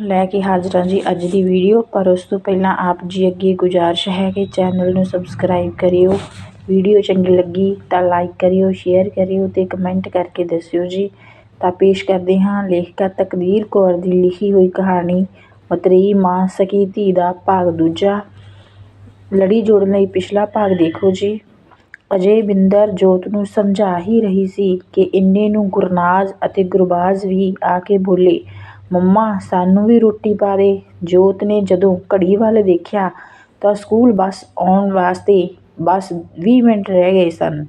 ਲੈ ਕੇ ਹਾਜ਼ਰ ਹਾਂ ਜੀ ਅੱਜ ਦੀ ਵੀਡੀਓ। ਪਰ ਉਸ ਤੋਂ ਪਹਿਲਾਂ ਆਪ ਜੀ ਅੱਗੇ ਗੁਜ਼ਾਰਿਸ਼ ਹੈ ਕਿ ਚੈਨਲ ਨੂੰ ਸਬਸਕ੍ਰਾਈਬ ਕਰਿਓ। ਵੀਡੀਓ ਚੰਗੀ ਲੱਗੀ ਤਾਂ ਲਾਈਕ ਕਰਿਓ ਸ਼ੇਅਰ ਕਰਿਓ ਤੇ ਕਮੈਂਟ ਕਰਕੇ ਦੱਸਿਓ ਜੀ। ਤਾਂ ਪੇਸ਼ ਕਰਦੇ ਹਾਂ ਲੇਖਿਕਾ ਤਕਦੀਰ ਕੌਰ ਦੀ ਲਿਖੀ ਹੋਈ ਕਹਾਣੀ, ਮਤਰੇਈ ਮਾਂ ਸਕੀ ਧੀ ਦਾ ਭਾਗ ਦੂਜਾ। ਲੜੀ ਜੋੜਨ ਲਈ ਪਿਛਲਾ ਭਾਗ ਦੇਖੋ ਜੀ। ਅਜੇ ਬਿੰਦਰ ਜੋਤ ਨੂੰ ਸਮਝਾ ਹੀ ਰਹੀ ਸੀ ਕਿ ਇੰਨੇ ਨੂੰ ਗੁਰਨਾਜ਼ ਅਤੇ ਗੁਰਬਾਜ਼ ਵੀ ਆ ਕੇ ਬੋਲੇ। ਮੰਮਾ, ਸਾਨੂੰ ਵੀ ਰੋਟੀ ਪਾ ਦੇ। ਜੋਤ ਨੇ ਜਦੋਂ ਘੜੀ ਵੱਲ ਦੇਖਿਆ ਤਾਂ ਸਕੂਲ ਬੱਸ ਆਉਣ ਵਾਸਤੇ ਬਸ ਵੀਹ ਮਿੰਟ ਰਹਿ ਗਏ ਸਨ।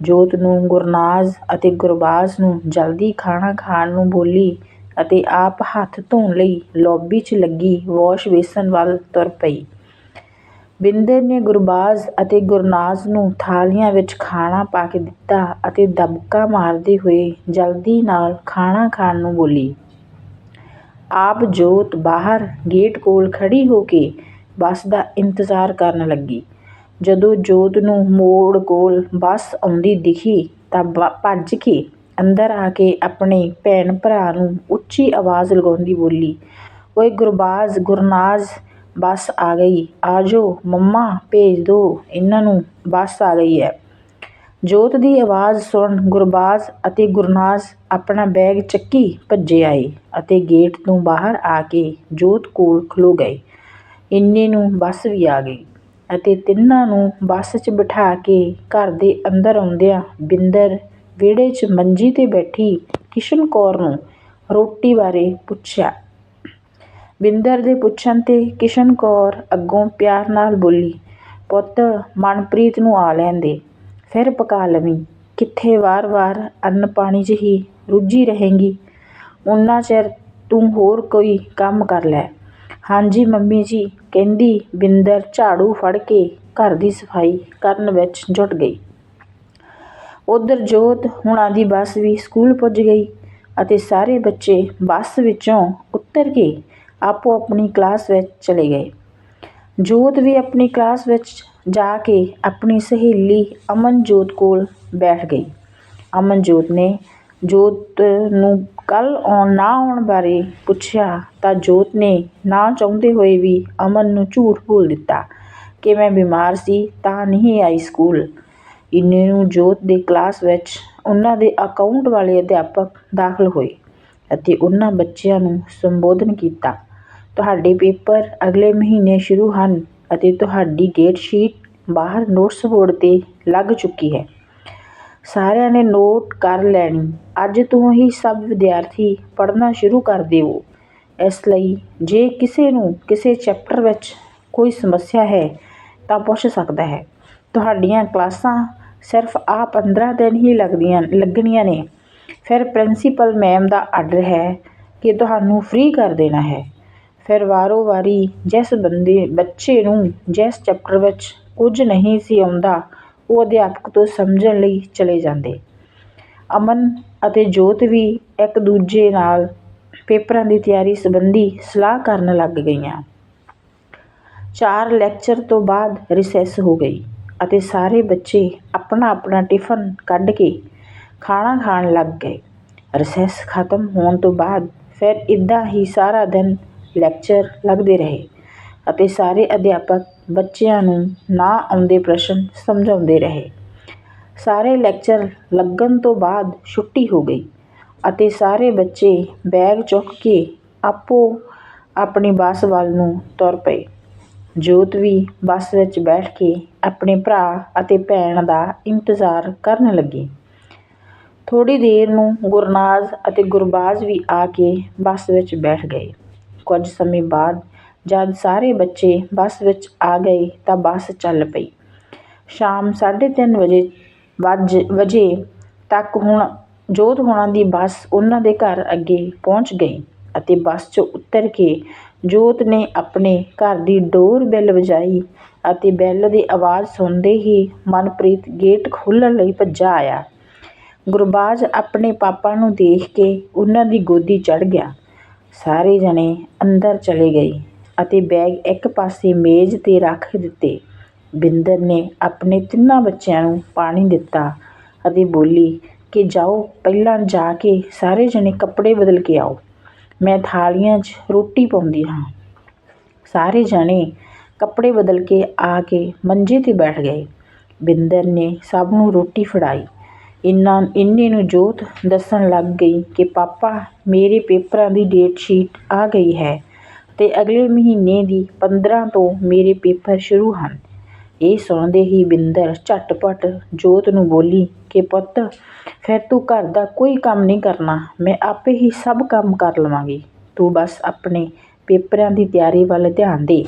ਜੋਤ ਨੂੰ ਗੁਰਨਾਜ਼ ਅਤੇ ਗੁਰਬਾਜ਼ ਨੂੰ ਜਲਦੀ ਖਾਣਾ ਖਾਣ ਨੂੰ ਬੋਲੀ ਅਤੇ ਆਪ ਹੱਥ ਧੋਣ ਲਈ ਲੌਬੀ 'ਚ ਲੱਗੀ ਵਾਸ਼ ਬੇਸਨ ਵੱਲ ਤੁਰ ਪਈ। ਬਿੰਦਰ ਨੇ ਗੁਰਬਾਜ਼ ਅਤੇ ਗੁਰਨਾਜ਼ ਨੂੰ ਥਾਲੀਆਂ ਵਿੱਚ ਖਾਣਾ ਪਾ ਕੇ ਦਿੱਤਾ ਅਤੇ ਦਬਕਾ ਮਾਰਦੇ ਹੋਏ ਜਲਦੀ ਨਾਲ ਖਾਣਾ ਖਾਣ ਨੂੰ ਬੋਲੀ। ਆਪ ਜੋਤ ਬਾਹਰ ਗੇਟ ਕੋਲ ਖੜ੍ਹੀ ਹੋ ਕੇ ਬੱਸ ਦਾ ਇੰਤਜ਼ਾਰ ਕਰਨ ਲੱਗੀ। ਜਦੋਂ ਜੋਤ ਨੂੰ ਮੋੜ ਕੋਲ ਬੱਸ ਆਉਂਦੀ ਦਿਖੀ ਤਾਂ ਬ, ਭੱਜ ਕੇ ਅੰਦਰ ਆ ਕੇ ਆਪਣੇ ਭੈਣ ਭਰਾ ਨੂੰ ਉੱਚੀ ਆਵਾਜ਼ ਲਗਾਉਂਦੀ ਬੋਲੀ, ਓਏ ਗੁਰਬਾਜ਼, ਗੁਰਨਾਜ਼, ਬੱਸ ਆ ਗਈ। ਆ ਜਾਓ, ਮੰਮਾ, ਭੇਜ ਦੋ। ਇਹਨਾਂ ਨੂੰ ਬੱਸ ਆ ਗਈ ਹੈ। ਜੋਤ ਦੀ ਆਵਾਜ਼ ਸੁਣ ਗੁਰਬਾਜ਼ ਅਤੇ ਗੁਰਨਾਜ਼ ਆਪਣਾ ਬੈਗ ਚੱਕੀ ਭੱਜੇ ਆਏ ਅਤੇ ਗੇਟ ਤੋਂ ਬਾਹਰ ਆ ਕੇ ਜੋਤ ਕੋਲ ਖਲੋ ਗਏ। ਇੰਨੇ ਨੂੰ ਬੱਸ ਵੀ ਆ ਗਈ ਅਤੇ ਤਿੰਨਾਂ ਨੂੰ ਬੱਸ 'ਚ ਬਿਠਾ ਕੇ ਘਰ ਦੇ ਅੰਦਰ ਆਉਂਦਿਆਂ ਬਿੰਦਰ ਵਿਹੜੇ 'ਚ ਮੰਜੀ 'ਤੇ ਬੈਠੀ ਕਿਸ਼ਨ ਕੌਰ ਨੂੰ ਰੋਟੀ ਬਾਰੇ ਪੁੱਛਿਆ। ਬਿੰਦਰ ਦੇ ਪੁੱਛਣ 'ਤੇ ਕਿਸ਼ਨ ਕੌਰ ਅੱਗੋਂ ਪਿਆਰ ਨਾਲ ਬੋਲੀ, ਪੁੱਤ, ਮਨਪ੍ਰੀਤ ਨੂੰ ਆ ਲੈਣ ਦੇ। ਫਿਰ ਪਕਾ ਲਵੀਂ। ਕਿੱਥੇ ਵਾਰ-ਵਾਰ ਅੰਨ ਪਾਣੀ 'ਚ ਹੀ ਰੁੱਝੀ ਰਹੇਂਗੀ। ਉਨਾ ਚਿਰ ਤੂੰ ਹੋਰ ਕੋਈ ਕੰਮ ਕਰ ਲੈ। ਹਾਂਜੀ ਮੰਮੀ ਜੀ, ਕਹਿੰਦੀ ਬਿੰਦਰ ਝਾੜੂ ਫੜ ਕੇ ਘਰ ਦੀ ਸਫ਼ਾਈ ਕਰਨ ਵਿੱਚ ਜੁਟ ਗਈ। ਉਧਰ ਜੋਤ ਹੁਣਾਂ ਦੀ ਬੱਸ ਵੀ ਸਕੂਲ ਪੁੱਜ ਗਈ ਅਤੇ ਸਾਰੇ ਬੱਚੇ ਬੱਸ ਵਿੱਚੋਂ ਉਤਰ ਕੇ ਆਪੋ ਆਪਣੀ ਕਲਾਸ ਵਿੱਚ ਚਲੇ ਗਏ। ਜੋਤ ਵੀ ਆਪਣੀ ਕਲਾਸ ਵਿੱਚ ਜਾ ਕੇ ਆਪਣੀ ਸਹੇਲੀ ਅਮਨਜੋਤ ਕੋਲ ਬੈਠ ਗਈ। ਅਮਨਜੋਤ ਨੇ ਜੋਤ ਨੂੰ, ਕੱਲ੍ਹ ਆਉਣ ਨਾ ਆਉਣ ਬਾਰੇ ਪੁੱਛਿਆ ਤਾਂ ਜੋਤ ਨੇ ਨਾ ਚਾਹੁੰਦੇ ਹੋਏ ਵੀ ਅਮਨ ਨੂੰ ਝੂਠ ਬੋਲ ਦਿੱਤਾ ਕਿ ਮੈਂ ਬਿਮਾਰ ਸੀ ਤਾਂ ਨਹੀਂ ਆਈ ਸਕੂਲ। ਇੰਨੇ ਨੂੰ ਜੋਤ ਦੇ ਕਲਾਸ ਵਿੱਚ ਉਹਨਾਂ ਦੇ ਅਕਾਊਂਟ ਵਾਲੇ ਅਧਿਆਪਕ ਦਾਖਲ ਹੋਏ ਅਤੇ ਉਹਨਾਂ ਬੱਚਿਆਂ ਨੂੰ ਸੰਬੋਧਨ ਕੀਤਾ। ਤੁਹਾਡੇ ਪੇਪਰ ਅਗਲੇ ਮਹੀਨੇ ਸ਼ੁਰੂ ਹਨ। ਅਤੇ ਤੁਹਾਡੀ ਡੇਟ ਸ਼ੀਟ ਬਾਹਰ ਨੋਟਸ ਬੋਰਡ 'ਤੇ ਲੱਗ ਚੁੱਕੀ ਹੈ। ਸਾਰਿਆਂ ਨੇ ਨੋਟ ਕਰ ਲੈਣੀ। ਅੱਜ ਤੋਂ ਹੀ ਸਭ ਵਿਦਿਆਰਥੀ ਪੜ੍ਹਨਾ ਸ਼ੁਰੂ ਕਰ ਦਿਓ ਇਸ ਲਈ ਜੇ ਕਿਸੇ ਨੂੰ ਕਿਸੇ ਚੈਪਟਰ ਵਿੱਚ ਕੋਈ ਸਮੱਸਿਆ ਹੈ, ਤਾਂ ਪੁੱਛ ਸਕਦਾ ਹੈ। ਤੁਹਾਡੀਆਂ ਕਲਾਸਾਂ ਸਿਰਫ ਆ 15 ਦਿਨ ਹੀ ਲੱਗਦੀਆਂ, ਲੱਗਣੀਆਂ ਨੇ। ਫਿਰ ਪ੍ਰਿੰਸੀਪਲ ਮੈਮ ਦਾ ਆਰਡਰ ਹੈ ਕਿ ਤੁਹਾਨੂੰ ਫ੍ਰੀ ਕਰ ਦੇਣਾ ਹੈ। ਫਿਰ ਵਾਰੋ ਵਾਰੀ ਜਿਸ ਬੰਦੇ, ਬੱਚੇ ਨੂੰ ਜਿਸ ਚੈਪਟਰ ਵਿੱਚ ਕੁਝ ਨਹੀਂ ਸੀ ਆਉਂਦਾ, ਉਹ ਅਧਿਆਪਕ ਤੋਂ ਸਮਝਣ ਲਈ ਚਲੇ ਜਾਂਦੇ। ਅਮਨ ਅਤੇ ਜੋਤ ਵੀ ਇੱਕ ਦੂਜੇ ਨਾਲ ਪੇਪਰਾਂ ਦੀ ਤਿਆਰੀ ਸੰਬੰਧੀ ਸਲਾਹ ਕਰਨ ਲੱਗ ਗਈਆਂ। ਚਾਰ ਲੈਕਚਰ ਤੋਂ ਬਾਅਦ ਰਿਸੈਸ ਹੋ ਗਈ ਅਤੇ ਸਾਰੇ ਬੱਚੇ ਆਪਣਾ ਆਪਣਾ ਟਿਫਨ ਕੱਢ ਕੇ ਖਾਣਾ ਖਾਣ ਲੱਗ ਗਏ। ਰਿਸੈਸ ਖਤਮ ਹੋਣ ਤੋਂ ਬਾਅਦ ਫਿਰ ਇੱਦਾਂ ਹੀ ਸਾਰਾ ਦਿਨ ਲੈਕਚਰ ਲੱਗਦੇ ਰਹੇ ਅਤੇ ਸਾਰੇ ਅਧਿਆਪਕ ਬੱਚਿਆਂ ਨੂੰ ਨਾ ਆਉਂਦੇ ਪ੍ਰਸ਼ਨ ਸਮਝਾਉਂਦੇ ਰਹੇ। ਸਾਰੇ ਲੈਕਚਰ ਲੱਗਣ ਤੋਂ ਬਾਅਦ ਛੁੱਟੀ ਹੋ ਗਈ ਅਤੇ ਸਾਰੇ ਬੱਚੇ ਬੈਗ ਚੁੱਕ ਕੇ ਆਪੋ ਆਪਣੀ ਬੱਸ ਵੱਲ ਨੂੰ ਤੁਰ ਪਏ। ਜੋਤ ਵੀ ਬੱਸ ਵਿੱਚ ਬੈਠ ਕੇ ਆਪਣੇ ਭਰਾ ਅਤੇ ਭੈਣ ਦਾ ਇੰਤਜ਼ਾਰ ਕਰਨ ਲੱਗੀ। ਥੋੜ੍ਹੀ ਦੇਰ ਨੂੰ ਗੁਰਨਾਜ਼ ਅਤੇ ਗੁਰਬਾਜ਼ ਵੀ ਆ ਕੇ ਬੱਸ ਵਿੱਚ ਬੈਠ ਗਏ। ਕੁਝ ਸਮੇਂ ਬਾਅਦ ਜਦ ਸਾਰੇ ਬੱਚੇ ਬੱਸ ਵਿੱਚ ਆ ਗਏ ਤਾਂ ਬੱਸ ਚੱਲ ਪਈ। ਸ਼ਾਮ 3:30 ਵਜੇ ਵੱਜ, ਵਜੇ ਤੱਕ ਹੁਣ ਜੋਤ ਹੋਣਾ ਦੀ ਬੱਸ ਉਹਨਾਂ ਦੇ ਘਰ ਅੱਗੇ ਪਹੁੰਚ ਗਈ ਅਤੇ ਬੱਸ 'ਚੋਂ ਉਤਰ ਕੇ ਜੋਤ ਨੇ ਆਪਣੇ ਘਰ ਦੀ ਡੋਰ ਬੈਲ ਵਜਾਈ ਅਤੇ ਬੈਲ ਦੀ ਆਵਾਜ਼ ਸੁਣਦੇ ਹੀ ਮਨਪ੍ਰੀਤ ਗੇਟ ਖੋਲ੍ਹਣ ਲਈ ਭੱਜਾ ਆਇਆ। ਗੁਰਬਾਜ ਆਪਣੇ ਪਾਪਾ ਨੂੰ ਦੇਖ ਕੇ ਉਹਨਾਂ ਦੀ ਗੋਦੀ ਚੜ੍ਹ ਗਿਆ। ਸਾਰੇ ਜਣੇ ਅੰਦਰ ਚਲੇ ਗਏ ਅਤੇ ਬੈਗ ਇੱਕ ਪਾਸੇ ਮੇਜ਼ 'ਤੇ ਰੱਖ ਦਿੱਤੇ। ਬਿੰਦਰ ਨੇ ਆਪਣੇ ਤਿੰਨਾਂ ਬੱਚਿਆਂ ਨੂੰ ਪਾਣੀ ਦਿੱਤਾ ਅਤੇ ਬੋਲੀ ਕਿ ਜਾਓ, ਪਹਿਲਾਂ ਜਾ ਕੇ ਸਾਰੇ ਜਣੇ ਕੱਪੜੇ ਬਦਲ ਕੇ ਆਓ। ਮੈਂ ਥਾਲੀਆਂ 'ਚ ਰੋਟੀ ਪਾਉਂਦੀ ਹਾਂ। ਸਾਰੇ ਜਣੇ ਕੱਪੜੇ ਬਦਲ ਕੇ ਆ ਕੇ ਮੰਜੇ 'ਤੇ ਬੈਠ ਗਏ। ਬਿੰਦਰ ਨੇ ਸਭ ਨੂੰ ਰੋਟੀ ਫੜਾਈ। ਇੰਨਾ ਇੰਨੇ ਨੂੰ ਜੋਤ ਦੱਸਣ ਲੱਗ ਗਈ ਕਿ ਪਾਪਾ, ਮੇਰੇ ਪੇਪਰਾਂ ਦੀ ਡੇਟ ਸ਼ੀਟ ਆ ਗਈ ਹੈ ਅਤੇ ਅਗਲੇ ਮਹੀਨੇ ਦੀ 15 ਤੋਂ ਮੇਰੇ ਪੇਪਰ ਸ਼ੁਰੂ ਹਨ। ਇਹ ਸੁਣਦੇ ਹੀ ਬਿੰਦਰ ਝਟਪਟ ਜੋਤ ਨੂੰ ਬੋਲੀ ਕਿ ਪੁੱਤ, ਫਿਰ ਤੂੰ ਘਰ ਦਾ ਕੋਈ ਕੰਮ ਨਹੀਂ ਕਰਨਾ, ਮੈਂ ਆਪੇ ਹੀ ਸਭ ਕੰਮ ਕਰ ਲਵਾਂਗੀ। ਤੂੰ ਬਸ ਆਪਣੇ ਪੇਪਰਾਂ ਦੀ ਤਿਆਰੀ ਵੱਲ ਧਿਆਨ ਦੇ।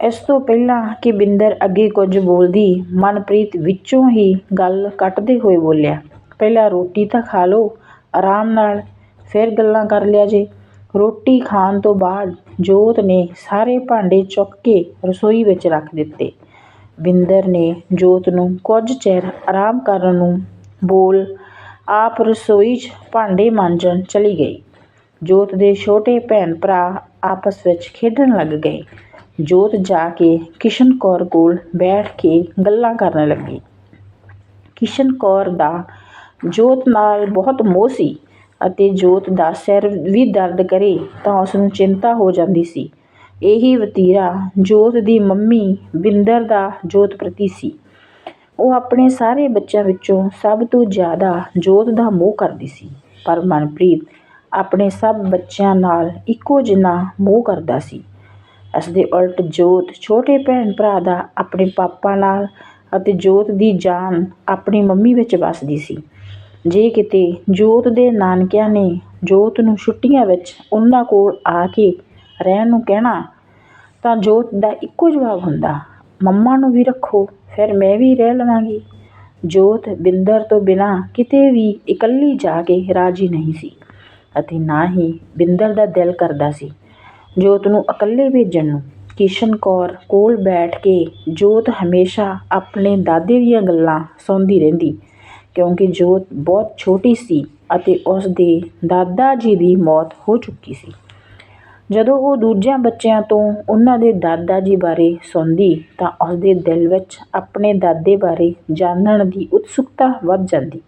ਇਸ ਤੋਂ ਪਹਿਲਾਂ ਕਿ ਬਿੰਦਰ ਅੱਗੇ ਕੁਝ ਬੋਲਦੀ, ਮਨਪ੍ਰੀਤ ਵਿੱਚੋਂ ਹੀ ਗੱਲ ਕੱਟਦੇ ਹੋਏ ਬੋਲਿਆ, ਪਹਿਲਾਂ ਰੋਟੀ ਤਾਂ ਖਾ ਲਓ, ਆਰਾਮ ਨਾਲ ਫਿਰ ਗੱਲਾਂ ਕਰ ਲਿਆ ਜੇ। ਰੋਟੀ ਖਾਣ ਤੋਂ ਬਾਅਦ ਜੋਤ ਨੇ ਸਾਰੇ ਭਾਂਡੇ ਚੁੱਕ ਕੇ ਰਸੋਈ ਵਿੱਚ ਰੱਖ ਦਿੱਤੇ। ਬਿੰਦਰ ਨੇ ਜੋਤ ਨੂੰ ਕੁਝ ਚਿਰ ਆਰਾਮ ਕਰਨ ਨੂੰ ਬੋਲ ਆਪ ਰਸੋਈ 'ਚ ਭਾਂਡੇ ਮਾਂਜਣ ਚਲੀ ਗਈ। ਜੋਤ ਦੇ ਛੋਟੇ ਭੈਣ ਭਰਾ ਆਪਸ ਵਿੱਚ ਖੇਡਣ ਲੱਗ ਗਏ। ਜੋਤ ਜਾ ਕੇ ਕਿਸ਼ਨ ਕੌਰ ਕੋਲ ਬੈਠ ਕੇ ਗੱਲਾਂ ਕਰਨ ਲੱਗੀ। ਕਿਸ਼ਨ ਕੌਰ ਦਾ ਜੋਤ ਨਾਲ ਬਹੁਤ ਮੋਹ ਸੀ ਅਤੇ ਜੋਤ ਦਾ ਸਿਰ ਵੀ ਦਰਦ ਕਰੇ ਤਾਂ ਉਸ ਨੂੰ ਚਿੰਤਾ ਹੋ ਜਾਂਦੀ ਸੀ। ਇਹੀ ਵਤੀਰਾ ਜੋਤ ਦੀ ਮੰਮੀ ਬਿੰਦਰ ਦਾ ਜੋਤ ਪ੍ਰਤੀ ਸੀ। ਉਹ ਆਪਣੇ ਸਾਰੇ ਬੱਚਿਆਂ ਵਿੱਚੋਂ ਸਭ ਤੋਂ ਜ਼ਿਆਦਾ ਜੋਤ ਦਾ ਮੋਹ ਕਰਦੀ ਸੀ। ਪਰ ਮਨਪ੍ਰੀਤ ਆਪਣੇ ਸਭ ਬੱਚਿਆਂ ਨਾਲ ਇੱਕੋ ਜਿੰਨਾ ਮੋਹ ਕਰਦਾ ਸੀ। ਇਸ ਦੇ ਉਲਟ ਜੋਤ, ਛੋਟੇ ਭੈਣ ਭਰਾ ਦਾ ਆਪਣੇ ਪਾਪਾ ਨਾਲ ਅਤੇ ਜੋਤ ਦੀ ਜਾਨ ਆਪਣੀ ਮੰਮੀ ਵਿੱਚ ਵੱਸਦੀ ਸੀ। ਜੇ ਕਿਤੇ ਜੋਤ ਦੇ ਨਾਨਕਿਆਂ ਨੇ ਜੋਤ ਨੂੰ ਛੁੱਟੀਆਂ ਵਿੱਚ ਉਹਨਾਂ ਕੋਲ ਆ ਕੇ ਰਹਿਣ ਨੂੰ ਕਹਿਣਾ, ਤਾਂ ਜੋਤ ਦਾ ਇੱਕੋ ਜਵਾਬ ਹੁੰਦਾ, ਮੰਮਾ ਨੂੰ ਵੀ ਰੱਖੋ, ਫਿਰ ਮੈਂ ਵੀ ਰਹਿ ਲਵਾਂਗੀ। ਜੋਤ ਬਿੰਦਰ ਤੋਂ ਬਿਨਾਂ ਕਿਤੇ ਵੀ ਇਕੱਲੀ ਜਾ ਕੇ ਰਾਜੀ ਨਹੀਂ ਸੀ ਅਤੇ ਨਾ ਹੀ ਬਿੰਦਰ ਦਾ ਦਿਲ ਕਰਦਾ ਸੀ। ਜੋਤ ਨੂੰ ਇਕੱਲੇ ਭੇਜਣ ਨੂੰ, ਕਿਸ਼ਨ ਕੌਰ ਕੋਲ ਬੈਠ ਕੇ ਜੋਤ ਹਮੇਸ਼ਾ ਆਪਣੇ ਦਾਦੇ ਦੀਆਂ ਗੱਲਾਂ ਸੁਣਦੀ ਰਹਿੰਦੀ, ਕਿਉਂਕਿ ਜੋਤ ਬਹੁਤ ਛੋਟੀ ਸੀ ਅਤੇ ਉਸ ਦੇ ਦਾਦਾ ਜੀ ਦੀ ਮੌਤ ਹੋ ਚੁੱਕੀ ਸੀ। ਜਦੋਂ ਉਹ ਦੂਜਿਆਂ ਬੱਚਿਆਂ ਤੋਂ ਉਹਨਾਂ ਦੇ ਦਾਦਾ ਜੀ ਬਾਰੇ ਸੁਣਦੀ, ਤਾਂ ਉਸ ਦੇ ਦਿਲ ਵਿੱਚ ਆਪਣੇ ਦਾਦੇ ਬਾਰੇ ਜਾਣਨ ਦੀ ਉਤਸੁਕਤਾ ਵੱਧ ਜਾਂਦੀ।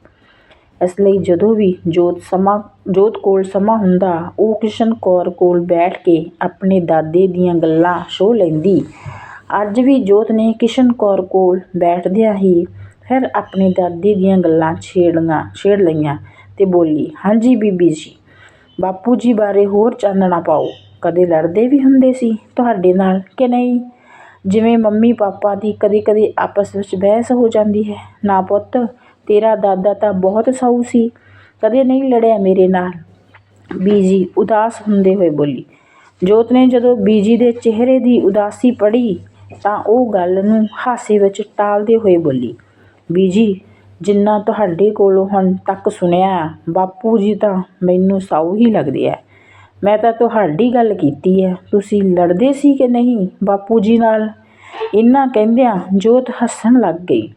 ਇਸ ਲਈ ਜਦੋਂ ਵੀ ਜੋਤ ਸਮਾਂ, ਜੋਤ ਕੋਲ ਸਮਾਂ ਹੁੰਦਾ, ਉਹ ਕਿਸ਼ਨ ਕੌਰ ਕੋਲ ਬੈਠ ਕੇ ਆਪਣੇ ਦਾਦੇ ਦੀਆਂ ਗੱਲਾਂ ਸੋ ਲੈਂਦੀ। ਅੱਜ ਵੀ ਜੋਤ ਨੇ ਕਿਸ਼ਨ ਕੌਰ ਕੋਲ ਬੈਠਦਿਆਂ ਹੀ ਫਿਰ ਆਪਣੇ ਦਾਦੇ ਦੀਆਂ ਗੱਲਾਂ ਛੇੜੀਆਂ, ਛੇੜ ਲਈਆਂ ਤੇ ਬੋਲੀ, ਹਾਂਜੀ ਬੀਬੀ ਜੀ, ਬਾਪੂ ਜੀ ਬਾਰੇ ਹੋਰ ਚਾਨਣਾ ਪਾਓ। ਕਦੇ ਲੜਦੇ ਵੀ ਹੁੰਦੇ ਸੀ ਤੁਹਾਡੇ ਨਾਲ ਕਿ ਨਹੀਂ? ਜਿਵੇਂ ਮੰਮੀ ਪਾਪਾ ਦੀ ਕਦੇ ਕਦੇ ਆਪਸ ਵਿੱਚ ਬਹਿਸ ਹੋ ਜਾਂਦੀ ਹੈ। ਨਾ ਪੁੱਤ ਤੇਰਾ ਦਾਦਾ ਤਾਂ ਬਹੁਤ ਸਾਊ ਸੀ, ਕਦੇ ਨਹੀਂ ਲੜਿਆ ਮੇਰੇ ਨਾਲ। ਬੀਜੀ ਉਦਾਸ ਹੁੰਦੇ ਹੋਏ ਬੋਲੀ, ਜੋਤ ਨੇ ਜਦੋਂ ਬੀਜੀ ਦੇ ਚਿਹਰੇ ਦੀ ਉਦਾਸੀ ਪੜ੍ਹੀ ਤਾਂ ਉਹ ਗੱਲ ਨੂੰ ਹਾਸੇ ਵਿੱਚ ਟਾਲਦੇ ਹੋਏ ਬੋਲੀ, ਬੀਜੀ, ਜਿੰਨਾ ਤੁਹਾਡੇ ਕੋਲੋਂ ਹੁਣ ਤੱਕ ਸੁਣਿਆ, ਬਾਪੂ ਜੀ ਤਾਂ ਮੈਨੂੰ ਸਾਊ ਹੀ ਲੱਗਦੇ ਆ ਮੈਂ ਤਾਂ ਤੁਹਾਡੀ ਗੱਲ ਕੀਤੀ ਹੈ ਤੁਸੀਂ ਲੜਦੇ ਸੀ ਕਿ ਨਹੀਂ ਬਾਪੂ ਜੀ ਨਾਲ? ਇੰਨਾ ਕਹਿੰਦਿਆਂ ਜੋਤ ਹੱਸਣ ਲੱਗ ਗਈ।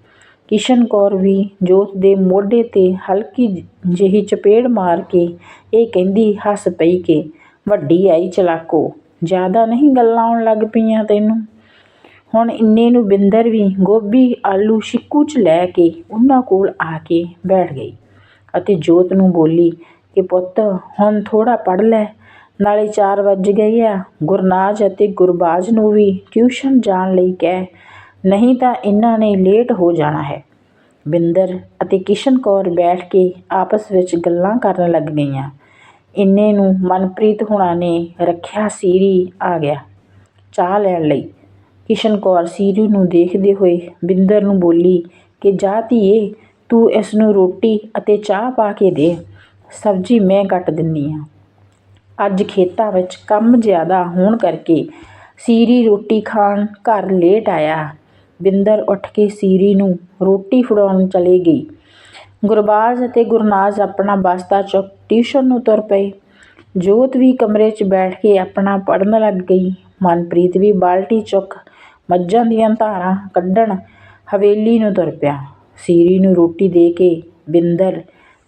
ਕਿਸ਼ਨ ਕੌਰ ਵੀ ਜੋਤ ਦੇ ਮੋਢੇ 'ਤੇ ਹਲਕੀ ਜਿਹੀ ਚਪੇੜ ਮਾਰ ਕੇ ਇਹ ਕਹਿੰਦੀ, ਹੱਸ ਪਈ ਕਿ, ਵੱਡੀ ਆਈ ਚਲਾਕੋ, ਜ਼ਿਆਦਾ ਨਹੀਂ ਗੱਲਾਂ ਆਉਣ ਲੱਗ ਪਈਆਂ ਤੈਨੂੰ? ਹੁਣ ਇੰਨੇ ਨੂੰ ਬਿੰਦਰ ਵੀ ਗੋਭੀ, ਆਲੂ, ਸ਼ਿੱਕੂ 'ਚ ਲੈ ਕੇ ਉਹਨਾਂ ਕੋਲ ਆ ਕੇ ਬੈਠ ਗਈ ਅਤੇ ਜੋਤ ਨੂੰ ਬੋਲੀ ਕਿ ਪੁੱਤ, ਹੁਣ ਥੋੜਾ ਪੜ ਲੈ, ਨਾਲੇ 4 ਵੱਜ ਗਏ ਆ, ਗੁਰਨਾਜ ਅਤੇ ਗੁਰਬਾਜ ਨੂੰ ਵੀ ਟਿਊਸ਼ਨ ਜਾਣ ਲਈ ਕਹਿ ਨਹੀਂ ਤਾਂ ਇਹਨਾਂ ਨੇ ਲੇਟ ਹੋ ਜਾਣਾ ਹੈ। ਬਿੰਦਰ ਅਤੇ ਕਿਸ਼ਨ ਕੌਰ ਬੈਠ ਕੇ ਆਪਸ ਵਿੱਚ ਗੱਲਾਂ ਕਰਨ ਲੱਗ ਗਈਆਂ। ਇੰਨੇ ਨੂੰ ਮਨਪ੍ਰੀਤ ਹੁਣਾਂ ਨੇ ਰੱਖਿਆ ਸੀਰੀ ਆ ਗਿਆ। ਚਾਹ ਲੈਣ ਲਈ। ਕਿਸ਼ਨ ਕੌਰ ਸੀਰੀ ਨੂੰ ਦੇਖਦੇ ਹੋਏ ਬਿੰਦਰ ਨੂੰ ਬੋਲੀ ਕਿ, ਜਾ ਧੀਏ, ਤੂੰ ਇਸ ਨੂੰ ਰੋਟੀ ਅਤੇ ਚਾਹ ਪਾ ਕੇ ਦੇ। ਸਬਜ਼ੀ ਮੈਂ ਕੱਟ ਦਿੰਨੀ ਆ। ਅੱਜ ਖੇਤਾਂ ਵਿੱਚ ਕੰਮ ਜ਼ਿਆਦਾ ਹੋਣ ਕਰਕੇ ਸੀਰੀ ਰੋਟੀ ਖਾਣ ਘਰ ਲੇਟ ਆਇਆ। ਬਿੰਦਰ ਉੱਠ ਕੇ ਸੀਰੀ ਨੂੰ ਰੋਟੀ ਫੜਾਉਣ ਚਲੀ ਗਈ। ਗੁਰਬਾਜ ਅਤੇ ਗੁਰਨਾਜ ਆਪਣਾ ਬਸਤਾ ਚੁੱਕ ਟਿਊਸ਼ਨ ਨੂੰ ਤੁਰ ਪਏ। ਜੋਤ ਵੀ ਕਮਰੇ 'ਚ ਬੈਠ ਕੇ ਆਪਣਾ ਪੜਨ ਲੱਗ ਗਈ। ਮਨਪ੍ਰੀਤ ਵੀ ਬਾਲਟੀ ਚੁੱਕ ਮੱਝਾਂ ਦੀਆਂ ਧਾਰਾਂ ਕੱਢਣ ਹਵੇਲੀ ਨੂੰ ਤੁਰ ਪਿਆ। ਸੀਰੀ ਨੂੰ ਰੋਟੀ ਦੇ ਕੇ ਬਿੰਦਰ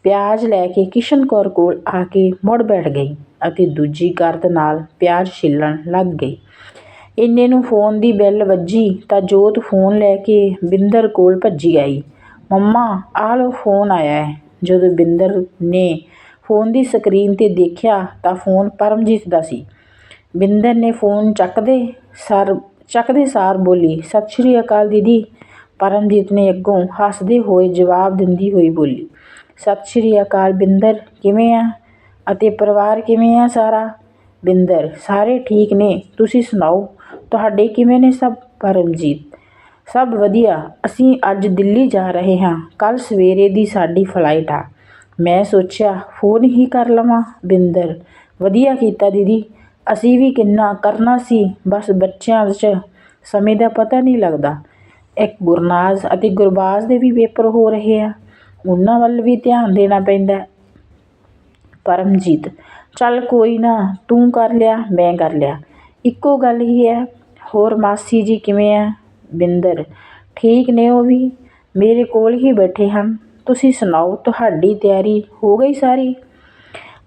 ਪਿਆਜ਼ ਲੈ ਕੇ ਕਿਸ਼ਨ ਕੌਰ ਕੋਲ ਆ ਕੇ ਮੁੜ ਬੈਠ ਗਈ ਅਤੇ ਦੂਜੀ ਗਰਦ ਨਾਲ ਪਿਆਜ਼ ਛਿੱਲਣ ਲੱਗ ਗਈ। ਇੰਨੇ ਨੂੰ ਫੋਨ ਦੀ ਬੈਲ ਵੱਜੀ ਤਾਂ ਜੋਤ ਫੋਨ ਲੈ ਕੇ ਬਿੰਦਰ ਕੋਲ ਭੱਜੀ ਆਈ। ਮੰਮਾ, ਆਹ ਲਓ ਫੋਨ ਆਇਆ ਹੈ। ਜਦੋਂ ਬਿੰਦਰ ਨੇ ਫੋਨ ਦੀ ਸਕਰੀਨ 'ਤੇ ਦੇਖਿਆ ਤਾਂ ਫੋਨ ਪਰਮਜੀਤ ਦਾ ਸੀ। ਬਿੰਦਰ ਨੇ ਫੋਨ ਚੱਕਦੇ ਸਾਰ ਚੱਕਦੇ ਸਾਰ ਬੋਲੀ, ਸਤਿ ਸ਼੍ਰੀ ਅਕਾਲ ਦੀਦੀ। ਪਰਮਜੀਤ ਨੇ ਅੱਗੋਂ ਹੱਸਦੇ ਹੋਏ ਜਵਾਬ ਦਿੰਦੀ ਹੋਈ ਬੋਲੀ, ਸਤਿ ਸ਼੍ਰੀ ਅਕਾਲ ਬਿੰਦਰ, ਕਿਵੇਂ ਆ? ਅਤੇ ਪਰਿਵਾਰ ਕਿਵੇਂ ਆ ਸਾਰਾ? ਬਿੰਦਰ, ਸਾਰੇ ਠੀਕ ਨੇ। ਤੁਸੀਂ ਸੁਣਾਓ? ਤੁਹਾਡੇ ਕਿਵੇਂ ਨੇ ਸਭ? ਪਰਮਜੀਤ, ਸਭ ਵਧੀਆ। ਅਸੀਂ ਅੱਜ ਦਿੱਲੀ ਜਾ ਰਹੇ ਹਾਂ। ਕੱਲ ਸਵੇਰੇ ਦੀ ਸਾਡੀ ਫਲਾਈਟ ਆ। ਮੈਂ ਸੋਚਿਆ ਫੋਨ ਹੀ ਕਰ ਲਵਾਂ। ਬਿੰਦਰ, ਵਧੀਆ ਕੀਤਾ ਦੀਦੀ। ਅਸੀਂ ਵੀ ਕਿੰਨਾ ਕਰਨਾ ਸੀ। ਬਸ ਬੱਚਿਆਂ ਵਿੱਚ ਸਮੇਂ ਦਾ ਪਤਾ ਨਹੀਂ ਲੱਗਦਾ। ਇੱਕ ਗੁਰਨਾਜ਼ ਅਤੇ ਗੁਰਬਾਜ਼ ਦੇ ਵੀ ਪੇਪਰ ਹੋ ਰਹੇ ਆ। ਉਹਨਾਂ ਵੱਲ ਵੀ ਧਿਆਨ ਦੇਣਾ ਪੈਂਦਾ ਪਰਮਜੀਤ, ਚੱਲ ਕੋਈ ਨਾ, ਤੂੰ ਕਰ ਲਿਆ, ਮੈਂ ਕਰ ਲਿਆ। ਇੱਕੋ ਗੱਲ ਹੀ ਹੈ ਹੋਰ ਮਾਸੀ ਜੀ ਕਿਵੇਂ ਆ? ਬਿੰਦਰ, ਠੀਕ ਨੇ ਉਹ ਵੀ? ਮੇਰੇ ਕੋਲ ਹੀ ਬੈਠੇ ਹਨ। ਤੁਸੀਂ ਸੁਣਾਓ, ਤੁਹਾਡੀ ਤਿਆਰੀ ਹੋ ਗਈ ਸਾਰੀ?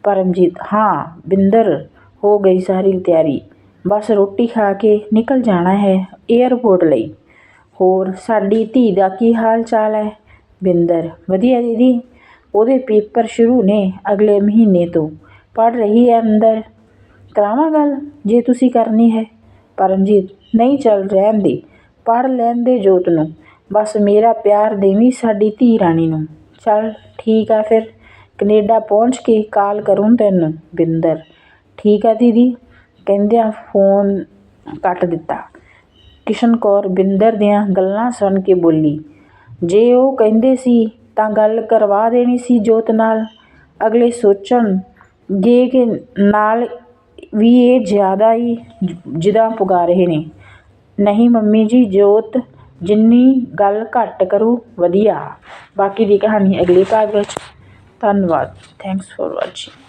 ਪਰਮਜੀਤ, ਹਾਂ, ਬਿੰਦਰ, ਹੋ ਗਈ ਸਾਰੀ ਤਿਆਰੀ। ਬਸ ਰੋਟੀ ਖਾ ਕੇ ਨਿਕਲ ਜਾਣਾ ਹੈ ਏਅਰਪੋਰਟ ਲਈ। ਹੋਰ, ਸਾਡੀ ਧੀ ਦਾ ਕੀ ਹਾਲ ਚਾਲ ਹੈ? ਬਿੰਦਰ, ਵਧੀਆ ਦੀਦੀ। ਉਹਦੇ ਪੇਪਰ ਸ਼ੁਰੂ ਨੇ ਅਗਲੇ ਮਹੀਨੇ ਤੋਂ। ਪੜ੍ਹ ਰਹੀ ਹੈ ਅੰਦਰ। ਕਰਾਵਾਂ ਗੱਲ? ਜੇ ਤੁਸੀਂ ਕਰਨੀ ਹੈ। ਪਰਮਜੀਤ, ਨਹੀਂ ਚੱਲ ਰਹਿਣ ਦੇ, ਪੜ੍ਹ ਲੈਣ ਦੇ ਜੋਤ ਨੂੰ, ਬਸ ਮੇਰਾ ਪਿਆਰ ਦੇਵੀਂ ਸਾਡੀ ਧੀ ਰਾਣੀ ਨੂੰ। ਚੱਲ ਠੀਕ ਆ ਫਿਰ, ਕੈਨੇਡਾ ਪਹੁੰਚ ਕੇ ਕਾਲ ਕਰੂੰ ਤੈਨੂੰ, ਬਿੰਦਰ। ਠੀਕ ਆ ਦੀਦੀ, ਕਹਿੰਦਿਆਂ ਫੋਨ ਕੱਟ ਦਿੱਤਾ। ਕਿਸ਼ਨ ਕੌਰ ਬਿੰਦਰ ਦੀਆਂ ਗੱਲਾਂ ਸੁਣ ਕੇ ਬੋਲੀ, ਜੇ ਉਹ ਕਹਿੰਦੇ ਸੀ ਤਾਂ ਗੱਲ ਕਰਵਾ ਦੇਣੀ ਸੀ ਜੋਤ ਨਾਲ। ਅਗਲੇ ਸੋਚਣ ਜੇ ਕਿ ਨਾਲ ਵੀ ਇਹ ਜ਼ਿਆਦਾ ਹੀ ਜਿਦਾ ਪੁਗਾ ਰਹੇ ਨੇ। ਨਹੀਂ ਮੰਮੀ ਜੀ, ਜੋਤ ਜਿੰਨੀ ਗੱਲ ਘੱਟ ਕਰੂ, ਵਧੀਆ। ਬਾਕੀ ਦੀ ਕਹਾਣੀ ਅਗਲੇ ਭਾਗ ਵਿੱਚ। ਧੰਨਵਾਦ। Thanks four watching